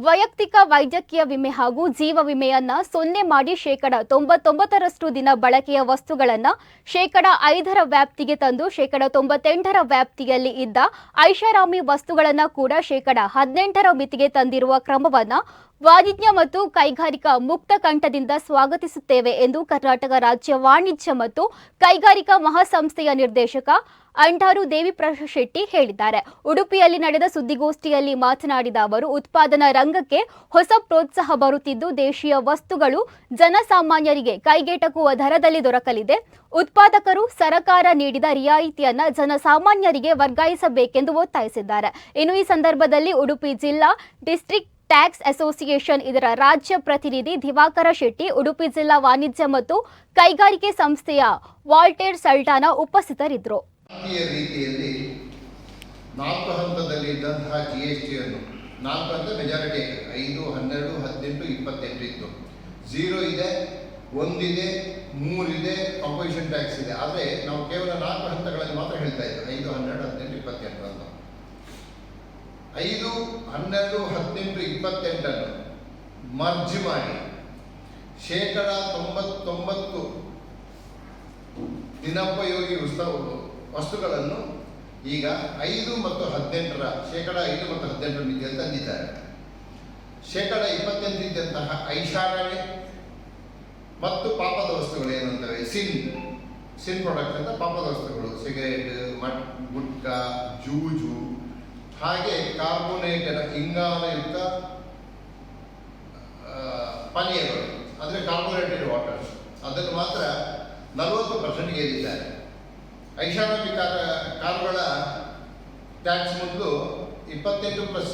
ವೈಯಕ್ತಿಕ ವೈದ್ಯಕೀಯ ವಿಮೆ ಹಾಗೂ ಜೀವ ವಿಮೆಯನ್ನ ಸೊನ್ನೆ ಮಾಡಿ ಶೇಕಡ ತೊಂಬತ್ತೊಂಬತ್ತರಷ್ಟು ದಿನ ಬಳಕೆಯ ವಸ್ತುಗಳನ್ನ ಶೇಕಡ ಐದರ ವ್ಯಾಪ್ತಿಗೆ ತಂದು ಶೇಕಡ ತೊಂಬತ್ತೆಂಟರ ವ್ಯಾಪ್ತಿಯಲ್ಲಿ ಇದ್ದ ಐಷಾರಾಮಿ ವಸ್ತುಗಳನ್ನ ಕೂಡ ಶೇಕಡ ಹದಿನೆಂಟರ ಮಿತಿಗೆ ತಂದಿರುವ ಕ್ರಮವನ್ನ ವಾಣಿಜ್ಯ ಮತ್ತು ಕೈಗಾರಿಕಾ ಮುಕ್ತ ಕಂಠದಿಂದ ಸ್ವಾಗತಿಸುತ್ತೇವೆ ಎಂದು ಕರ್ನಾಟಕ ರಾಜ್ಯ ವಾಣಿಜ್ಯ ಮತ್ತು ಕೈಗಾರಿಕಾ ಮಹಾಸಂಸ್ಥೆಯ ನಿರ್ದೇಶಕ ಅಂಟಾರು ದೇವಿಪ್ರಸಾದ್ ಶೆಟ್ಟಿ ಹೇಳಿದ್ದಾರೆ. ಉಡುಪಿಯಲ್ಲಿ ನಡೆದ ಸುದ್ದಿಗೋಷ್ಠಿಯಲ್ಲಿ ಮಾತನಾಡಿದ ಅವರು, ಉತ್ಪಾದನಾ ರಂಗಕ್ಕೆ ಹೊಸ ಪ್ರೋತ್ಸಾಹ ಬರುತ್ತಿದ್ದು, ದೇಶೀಯ ವಸ್ತುಗಳು ಜನಸಾಮಾನ್ಯರಿಗೆ ಕೈಗೆಟಕುವ ದರದಲ್ಲಿ ದೊರಕಲಿದೆ. ಉತ್ಪಾದಕರು ಸರಕಾರ ನೀಡಿದ ರಿಯಾಯಿತಿಯನ್ನ ಜನಸಾಮಾನ್ಯರಿಗೆ ವರ್ಗಾಯಿಸಬೇಕೆಂದು ಒತ್ತಾಯಿಸಿದ್ದಾರೆ. ಇನ್ನು ಈ ಸಂದರ್ಭದಲ್ಲಿ ಉಡುಪಿ ಜಿಲ್ಲಾ ಡಿಸ್ಟ್ರಿಕ್ಟ್ ಟ್ಯಾಕ್ಸ್ ಅಸೋಸಿಯೇಷನ್ ಇದರ ರಾಜ್ಯ ಪ್ರತಿನಿಧಿ ದಿವಾಕರ ಶೆಟ್ಟಿ, ಉಡುಪಿ ಜಿಲ್ಲಾ ವಾಣಿಜ್ಯ ಮತ್ತು ಕೈಗಾರಿಕೆ ಸಂಸ್ಥೆಯ ವಾಲ್ಟೇರ್ ಸಲ್ಟಾನ ಉಪಸ್ಥಿತರಿದ್ದರು. ಭಾರತೀಯ ರೀತಿಯಲ್ಲಿ ನಾಲ್ಕು ಹಂತದಲ್ಲಿ ಇದ್ದಂತಹ ಜಿ ಎಸ್ ಟಿಯನ್ನು ನಾಲ್ಕು ಹಂತ ಮೆಜಾರಿಟಿ ಐದು, ಹನ್ನೆರಡು, ಹದಿನೆಂಟು, ಇಪ್ಪತ್ತೆಂಟು ಇತ್ತು. ಝೀರೋ ಇದೆ, ಒಂದಿದೆ, ಮೂರಿದೆ ಕಂಪೋಸಿಷನ್ ಟ್ಯಾಕ್ಸ್ ಇದೆ. ಆದರೆ ನಾವು ಕೇವಲ ನಾಲ್ಕು ಹಂತಗಳಲ್ಲಿ ಮಾತ್ರ ಹೇಳ್ತಾ ಇದ್ದೇವೆ. ಐದು, ಹನ್ನೆರಡು, ಹದಿನೆಂಟು, ಇಪ್ಪತ್ತೆಂಟು ಅಂತ. ಐದು, ಹನ್ನೆರಡು, ಹದಿನೆಂಟು, ಇಪ್ಪತ್ತೆಂಟನ್ನು ಮರ್ಜ್ ಮಾಡಿ ಶೇಕಡ ತೊಂಬತ್ತೊಂಬತ್ತು ದಿನೋಪಯೋಗಿ ವಸ್ತು ವಸ್ತುಗಳನ್ನು ಈಗ ಐದು ಮತ್ತು ಹದಿನೆಂಟರ ಶೇಕಡ ಐದು ಮತ್ತು ಹದಿನೆಂಟರ ಮಿತಿಯಲ್ಲಿ ತಂದಿದ್ದಾರೆ ಶೇಕಡ ಇಪ್ಪತ್ತೆಂಟಿದ್ದಂತಹ ಐಷಾರಾಮಿ ಮತ್ತು ಪಾಪದ ವಸ್ತುಗಳು ಏನಂತವೆ ಸಿನ್ ಸಿನ್ ಪ್ರಾಡಕ್ಟ್ ಅಂತ ಪಾಪದ ವಸ್ತುಗಳು, ಸಿಗರೇಟ್, ಮಟ್, ಗುಟ್ಕಾ, ಜೂಜು, ಹಾಗೆ ಕಾರ್ಬೋನೇಟೆಡ್ ಇಂಗಾಲಯುಕ್ತ ಪಾನೀಯಗಳು, ಅಂದರೆ ಕಾರ್ಬೋನೇಟೆಡ್ ವಾಟರ್ಸ್ ಅದನ್ನು ಮಾತ್ರ ನಲವತ್ತು ಪರ್ಸೆಂಟ್ ಏರಿದ್ದಾರೆ. ಐಷಾರಾಮಿ ಕಾರ ಕಾರುಗಳ ಟ್ಯಾಕ್ಸ್ ಮೊದಲು ಇಪ್ಪತ್ತೆಂಟು ಪ್ಲಸ್